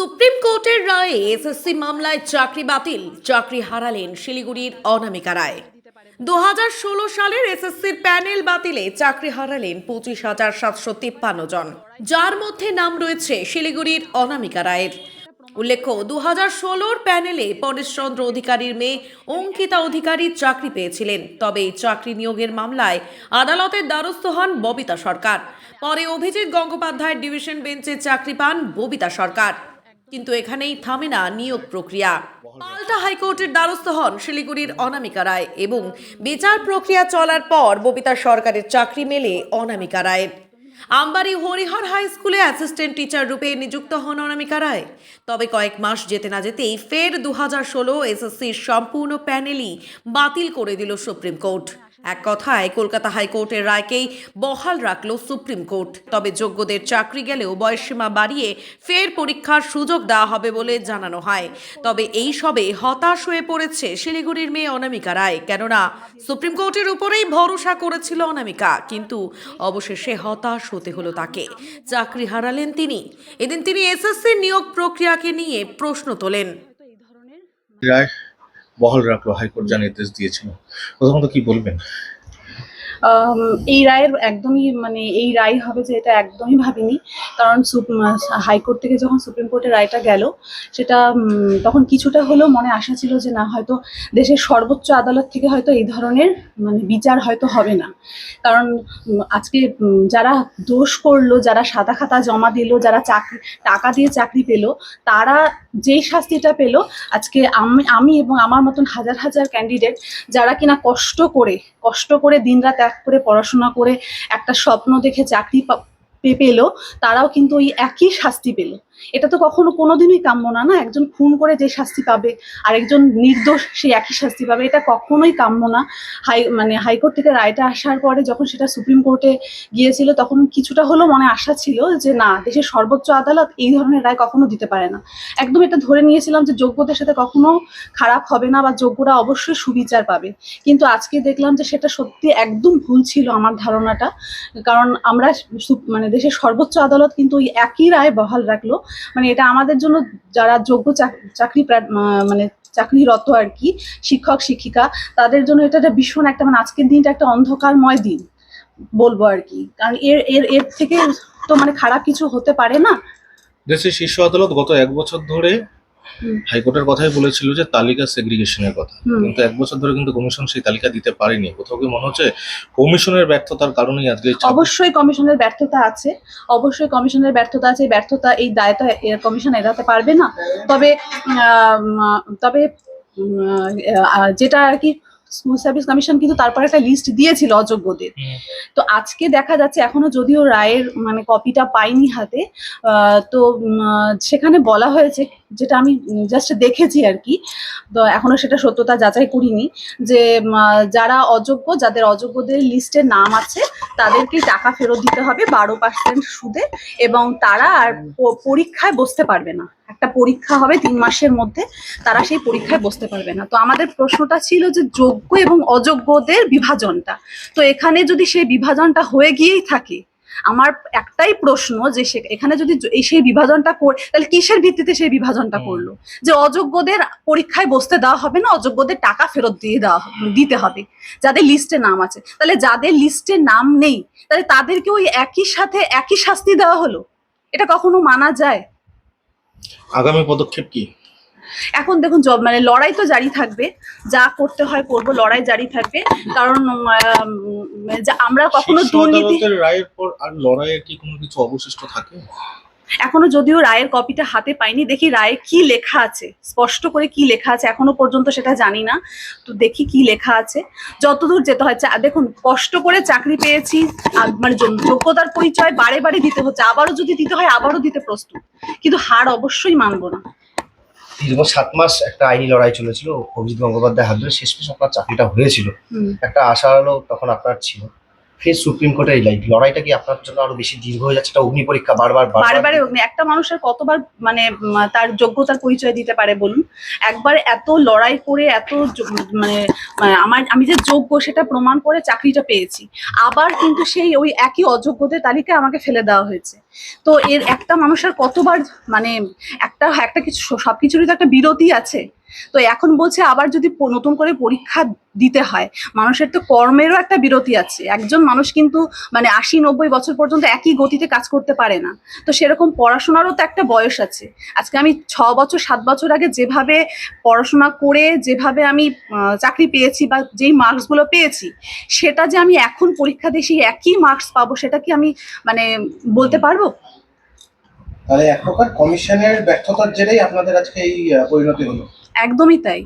Supreme কোর্টের রায়ে SSC মামলায় চাকরি বাতিল, চাকরি হারালেন শিলিগুড়ির অনামিকা রায়। দুহাজার ষোলো সালের এসএসসির প্যানেল বাতিলে চাকরি হারালেন পঁচিশ হাজার সাতশো তিপ্পান্ন জন। যার মধ্যে নাম রয়েছে শিলিগুড়ির অনামিকা রায়ের। উল্লেখ্য দু হাজার ষোলোর প্যানেলে পরেশচন্দ্র অধিকারীর মেয়ে অঙ্কিতা অধিকারী চাকরি পেয়েছিলেন। তবে চাকরি নিয়োগের মামলায় আদালতের দ্বারস্থ হন ববিতা সরকার। পরে অভিজিৎ গঙ্গোপাধ্যায়ের ডিভিশন বেঞ্চে চাকরি পান ববিতা সরকার। কিন্তু এখানেই থামে না নিয়োগ প্রক্রিয়া। পাল্টা হাইকোর্টের দ্বারস্থ হন শিলিগুড়ির অনামিকা রায় এবং বিচার প্রক্রিয়া চলার পর ববিতা সরকারের চাকরি মেলে অনামিকা রায়ের। আমবাড়ি হরিহর হাই স্কুলে অ্যাসিস্ট্যান্ট টিচার রূপে নিযুক্ত হন অনামিকা রায়। তবে কয়েক মাস যেতে না যেতেই ফের দু হাজার ষোলো এসএসসির সম্পূর্ণ প্যানেলই বাতিল করে দিল সুপ্রিম কোর্ট। এক কথায়, কলকাতা হাইকোর্টের রায়কেই বহাল রাখল সুপ্রিম কোর্ট। তবে যোগ্যদের চাকরি গেলেও বয়সসীমা বাড়িয়ে ফের পরীক্ষার সুযোগ দেওয়া হবে বলে জানানো হয়। তবে এই সবে হতাশ হয়ে পড়েছে শিলিগুড়ির মেয়ে অনামিকা রায়। কেননা, সুপ্রিম কোর্টের উপরেই ভরসা করেছিল অনামিকা, কিন্তু অবশেষে হতাশ হতে হলো তাকে। চাকরি হারালেন তিনি। এদিন তিনি এসএসসি নিয়োগ প্রক্রিয়াকে নিয়ে প্রশ্ন তোলেন। রায় বহাল রাখল হাইকোর্ট যা নির্দেশ দিয়েছিল। প্রথমত কি বলবেন? এই রায়ের একদমই মানে এই রায় হবে যে এটা একদমই ভাবিনি। কারণ হাইকোর্ট থেকে যখন সুপ্রিম কোর্টের রায়টা গেল, সেটা তখন কিছুটা হলেও মনে আশা ছিল যে না, হয়তো দেশের সর্বোচ্চ আদালত থেকে হয়তো এই ধরনের মানে বিচার হয়তো হবে না। কারণ আজকে যারা দোষ করল, যারা সাদা খাতা জমা দিল, যারা চাকরি, টাকা দিয়ে চাকরি পেল, তারা যেই শাস্তিটা পেল, আজকে আমি আমি এবং আমার মতন হাজার হাজার ক্যান্ডিডেট যারা কিনা কষ্ট করে কষ্ট করে দিনরাত এক করে পড়াশোনা করে একটা স্বপ্ন দেখে চাকরি পেল, তারাও কিন্তু ওই একই শাস্তি পেল। এটা তো কখনো কোনোদিনই কাম্য না না? একজন খুন করে যে শাস্তি পাবে আর একজন নির্দোষ সেই একই শাস্তি পাবে, এটা কখনোই কাম্য না। হাই মানে হাইকোর্ট থেকে রায়টা আসার পরে যখন সেটা সুপ্রিম কোর্টে গিয়েছিল, তখন কিছুটা হলেও মনে আশা ছিল যে না, দেশের সর্বোচ্চ আদালত এই ধরনের রায় কখনো দিতে পারে না। একদম এটা ধরে নিয়েছিলাম যে যোগ্যদের সাথে কখনো খারাপ হবে না বা যোগ্যরা অবশ্যই সুবিচার পাবে। কিন্তু আজকে দেখলাম যে সেটা সত্যি একদম ভুল ছিল আমার ধারণাটা। কারণ আমরা মানে দেশের সর্বোচ্চ আদালত কিন্তু ওই একই রায় বহাল রাখল। মানে এটা আমাদের জন্য যারা যোগ্য চাক- চাকরি মানে চাকরিরত আর কি, শিক্ষক, শিক্ষিকা, তাদের জন্য এটা একটা ভীষণ একটা মানে আজকের দিনটা একটা অন্ধকারময় দিন বলব আর কি কারণ এর এর এর থেকে তো মানে খারাপ কিছু হতে পারে না দেশের শীর্ষ আদালত গত এক বছর ধরে। হাইকোর্টের কথাই বলেছিল যে তালিকা সেগ্রিগেশনের কথা। কিন্তু এক বছর ধরে কিন্তু কমিশন সেই তালিকা দিতে পারেনি। কোথাও কি মনে হচ্ছে কমিশনের ব্যর্থতার কারণেই আজকে অবশ্যই কমিশনের ব্যর্থতা আছে। অবশ্যই কমিশনের ব্যর্থতা আছে। ব্যর্থতা এই এর কমিশন এড়াতে পারবে না। তবে তবে যেটা আর কি স্কুল সার্ভিস কমিশন কিন্তু তারপর একটা লিস্ট দিয়েছিল অযোগ্যদের। তো আজকে দেখা যাচ্ছে এখনও যদিও রায়ের মানে কপিটা পাইনি হাতে তো সেখানে বলা হয়েছে যেটা আমি জাস্ট দেখেছি আর কি। তো এখনও সেটা সত্যতা যাচাই করিনি যে যারা অযোগ্য, যাদের অযোগ্যদের লিস্টে নাম আছে, তাদেরকে টাকা ফেরত দিতে হবে বারো পার্সেন্ট সুদে এবং তারা আর পরীক্ষায় বসতে পারবে না। একটা পরীক্ষা হবে তিন মাসের মধ্যে, তারা সেই পরীক্ষায় বসতে পারবে না। তো আমাদের প্রশ্নটা ছিল যে যোগ্য এবং অযোগ্যদের বিভাজনটা। তো এখানে যদি সেই বিভাজনটা হয়ে গিয়েই থাকে আমার একটাই প্রশ্ন যে সে এখানে যদি এই সেই বিভাজনটা কর তাহলে কিসের ভিত্তিতে সেই বিভাজনটা করল? যে অযোগ্যদের পরীক্ষায় বসতে দেওয়া হবে না অযোগ্যদের টাকা ফেরত দিয়ে দেওয়া দিতে হবে যাদের লিস্টে নাম আছে। তাহলে যাদের লিস্টে নাম নেই তাহলে তাদেরকে ওই একই সাথে একই শাস্তি দেওয়া হলো? এটা কখনো মানা যায়? আগামী পদক্ষেপ কি? এখন দেখুন জব মানে লড়াই তো জারি থাকবে যা করতে হয় করব লড়াই জারি থাকবে। কারণ আমরা কখনো দুর্নীতি রায়ের পর আর লড়াইয়ের কি কোনো কিছু অবশিষ্ট থাকে? এখনও যদিও রায়ের কপিটা হাতে পাইনি দেখি রায়ে কি লেখা আছে। স্পষ্ট করে কি লেখা আছে এখনও পর্যন্ত সেটা জানি না। তো দেখি কি লেখা আছে। যতদূর যেতে হয় দেখুন কষ্ট করে চাকরি পেয়েছি মানে যোগ- যোগ্যতার পরিচয় বারে বারে দিতে হচ্ছে। আবারও যদি দিতে হয় আবারও দিতে প্রস্তুত। কিন্তু হার অবশ্যই মানবো না। দীর্ঘ সাত মাস একটা আইনি লড়াই চলেছিল অভিজিৎ গঙ্গোপাধ্যায় হাত ধরে। শেষ শেষমেশ আপনার চাকরিটা হয়েছিল। একটা আশা আলো তখন আপনার ছিল। ফের সুপ্রিম কোর্টের এই লাইট লড়াইটা কি আপনার জন্য আরও বেশি দীর্ঘ হয়ে যাচ্ছে? অগ্নি পরীক্ষা বারবার বারবারে অগ্নি একটা মানুষের কতবার মানে তার যোগ্যতার পরিচয় দিতে পারে বলুন? একবার এত লড়াই করে এত মানে মানে আমার আমি যে যোগ্য সেটা প্রমাণ করে চাকরিটা পেয়েছি। আবার কিন্তু সেই ওই একই অযোগ্যদের তালিকায় আমাকে ফেলে দেওয়া হয়েছে। তো এর একটা মানুষের কতবার মানে একটা একটা কিছু সব কিছুরই তো একটা বিরতি আছে। তো এখন বলছে আবার যদি নতুন করে পরীক্ষা দিতে হয়, মানুষের তো কর্মেরও একটা বিরতি আছে। একজন মানুষ কিন্তু মানে আশি, নব্বই বছর পর্যন্ত একই গতিতে কাজ করতে পারে না। তো সেরকম পড়াশোনারও তো একটা বয়স আছে। আজকে আমি ছ বছর, সাত বছর আগে যেভাবে পড়াশোনা করে, যেভাবে আমি চাকরি পেয়েছি বা যেই মার্কসগুলো পেয়েছি, সেটা যে আমি এখন পরীক্ষা দিয়ে সেই একই মার্কস পাবো, সেটা কি আমি মানে বলতে পারব? তাহলে এক প্রকার কমিশনের ব্যর্থতার জেরেই আপনাদের আজকে এই পরিণতি হলো। একদমই তাই।